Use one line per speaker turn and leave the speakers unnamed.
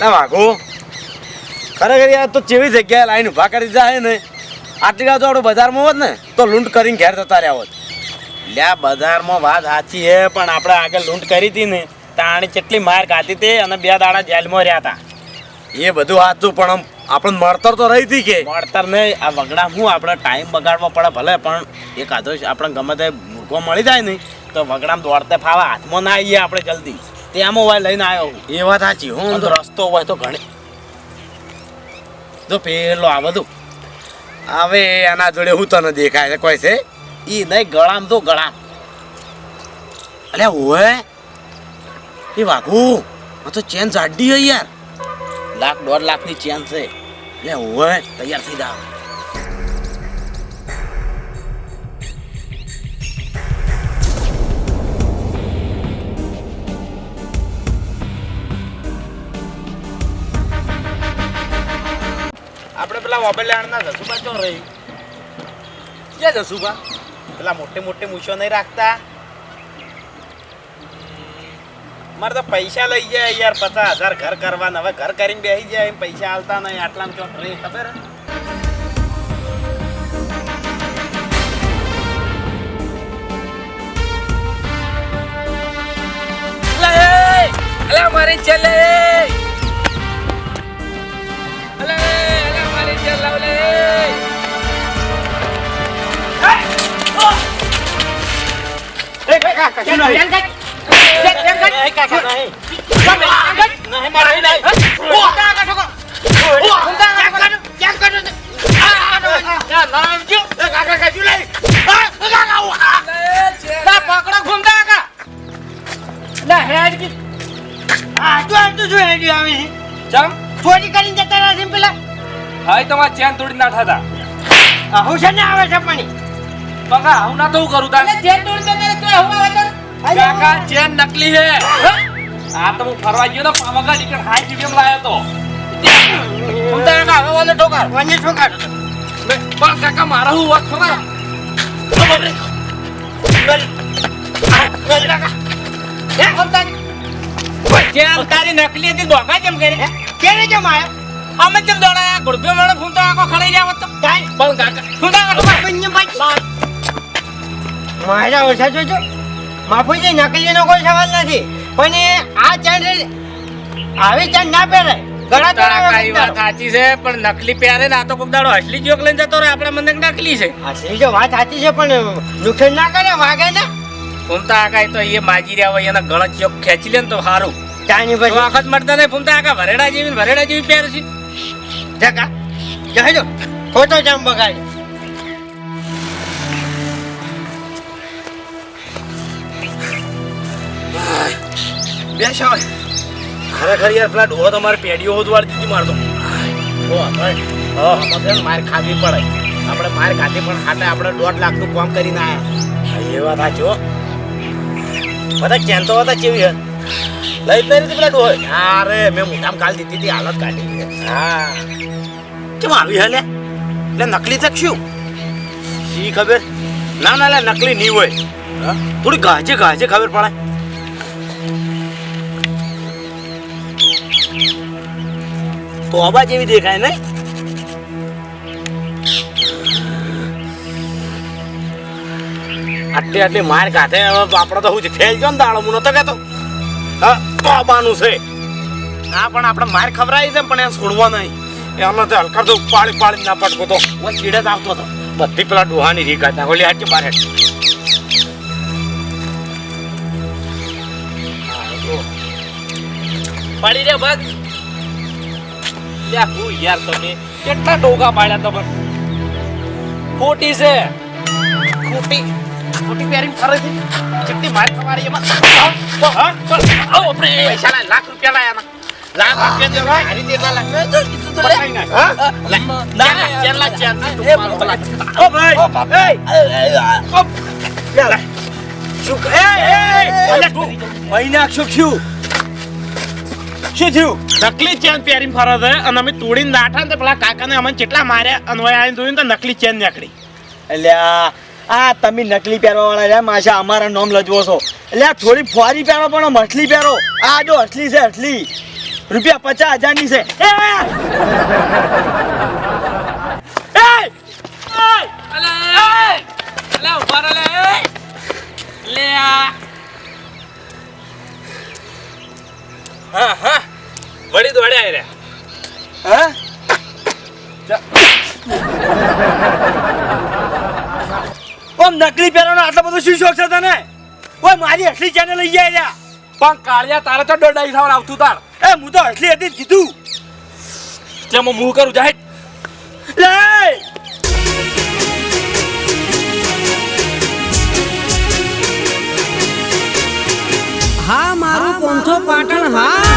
ના વાઘો. ખરેખર યાર તો જેવી જગ્યાએ લાઈન ઊભા કરી જાય ને આટલી રાત આપણે બજારમાં હોત ને તો લૂંટ કરીને ઘેર જતા રહ્યા હોત.
લ્યા બજારમાં વાત સાચી હે પણ આપણે આગળ લૂંટ કરી હતી ને તાણી કેટલી માર ખાધી હતી અને બે દાડા જેલમાં રહ્યા હતા.
એ બધું સાચું પણ આમ આપણને મળતર તો રહી હતી કે?
મળતર નહીં આ વગડા હું આપણે ટાઈમ બગાડવો પડે ભલે પણ એક આધો આપણે ગમે તે મૂર્ખો મળી જાય નહીં તો વગડામાં દોડતે ફાવા હાથમાં ના આવીએ આપણે જલ્દી. તે આમાં લઈને આવ્યો
એ વાત સાચી હું
તો રસ્તો હોય તો ઘણી. જો પેલો આ બધું.
હવે એના જોડે હું તને દેખાય છે કોઈ છે?
એ નહીં ગળામ તો ગળામ.
અલે હોય એ વાઘુ આ તો ચેન જાડી હોય યાર.
લાખ દોઢ લાખની ચેન છે.
લે હોય
તૈયાર થઈ જાવ પેલા વબેલાણના જસુબા ચો રહી? ક્યાં જસુબા? પેલા મોટે મોટે મૂછો નહીં રાખતા? મારે તો પૈસા લઈ જાય યાર, પચાસ હજાર ઘર કરવાના. હવે ઘર કરીને બેસી જાય, એમ પૈસા આલતા નહીં. આટલા ચો રહી, ખબર? હે?
અલા મારી ચલે
ચોરી કરીને જતા રહ્યા છે પેલા
હવે તમારા ચેન તોડી નાખા થતા
હું છે ને આવે છે પાણી
બગા હું ના તો હું કરું તાર?
ચેન તોડી દેતા તો હું આવે
કાકા ચેન નકલી હે. આ તો હું ફરવા ગયો ને પાવાગઢ ઈકડ હાઈ જીબીએમ લાયો તો.
હું તો એના હવે ઓલો ઠોકાર વન્ય ઠોકાર
પણ કાકા મારા હું વાત
ચેન તારી નકલી હતી ધોકા જેમ કરી? કેમ આયો અમે જેમ દોડાયા? ગુડબે મને ફૂં તો આખો ખડાઈ જાવ તો. કાઈ મારા ઓછા જોજો. માફી નકલી નકલીનો કોઈ સવાલ નથી. પણ આ ચાંદ આવી ચાંદ ના પહેરાય ગળા
વાત સાચી છે પણ નકલી પહેરે ને આ તો કોક દાડો જોક લઈને જતો રહે આપણા મને નકલી છે.
અસલી જો વાત સાચી છે પણ નુકસાન ના કરે વાગે ને.
ફૂમતા આકા તો એ માજી રહ્યા હોય એના ગળા ચોક ખેંચી લે ને તો સારું
ચાની પછી
વખત મળતા નહીં ફૂમતા આકા ભરેડા જેવી ભરેડા જેવી પહેરે છે.
જગા જહેજો ખોટો જામ બગાડ્યો.
બેસ હવે ખરેખર યાર પેલા ડોહો તમારે પેઢીઓ હોદવાડી દીધી મારતો માર ખાવી પડે. આપણે માર ખાધી પણ ખાતે આપણે દોઢ લાખનું કામ કરીને આવ્યા એ વાત સાચો બધા ચેનતો હતા કેવી હે? લઈ જ નહીં પેલા ડોહો અરે મેં મોટામ કાલ દીધી હતી હાલત કાઢી હા. કેમ આવી હે લે? નકલી છે શું? શી ખબર? ના ના લે નકલી નહીં હોય. થોડી ગાજે ગાજે ખબર પડે. તો અબા જેવી દેખાય ને આટલી આટલી માર કાઢે હવે આપણે તો હું ફેલ ગયો ને દાડો, હું નતો કહેતો. તોબાનું છે. ના, પણ આપણે માર ખવડાવી છે પણ એ છોડવો નહીં. એનો તો હલકા તો પાડી પાડી ના પડતો તો. હું ચીડે જ આવતો હતો. બધી પેલા ડોહાની રીત હતા ઓલી હાટી મારે.
પડી રે, બસ. હું યાર તમે કેટલા ડોગા પાડ્યા તમે? ખોટી છે.
ખોટી. ખોટી પહેરીને ફરે છે. માર એમાં આવો આપણે. પૈસા લાય લાખ રૂપિયા લાયા લાખ રૂપિયા દે ભાઈ હારી લાખ. મહિના શું શું થયું નકલી ચેન પહેરીને ફરજ અને અમે તોડીને દાઠા ને તો પેલા કાકાને અમને કેટલા માર્યા અને આવીને જોયું તો નકલી ચેન નીકળી.
અલ્યા આ તમે નકલી પહેરવા વાળા રહ્યા માશા અમારા નામ લજવો છો. એટલે થોડી ફોરી પહેરો પણ આમ પહેરો. આ જો અસલી છે અસલી રૂપિયા પચાસ હજારની છે. એ! એ!
અલે! અલે ઊભા રહો લે લે આ. હા હા. વળી દોડે આઈ રહ્યા
હા? ઓમ નકલી પહેરવાનો આટલો બધો શું શોખ છે તને? ઓય મારી અસલી ચેને લઈ જાય લ્યા.
પણ કાળિયા તારે તો દોડાઈ થવા આવતું તાર.
એ હું તો અસલી હતી કીધું.
કે હું મું કરું જાય
લે!
હા મારું પોંથો પાટણ હા.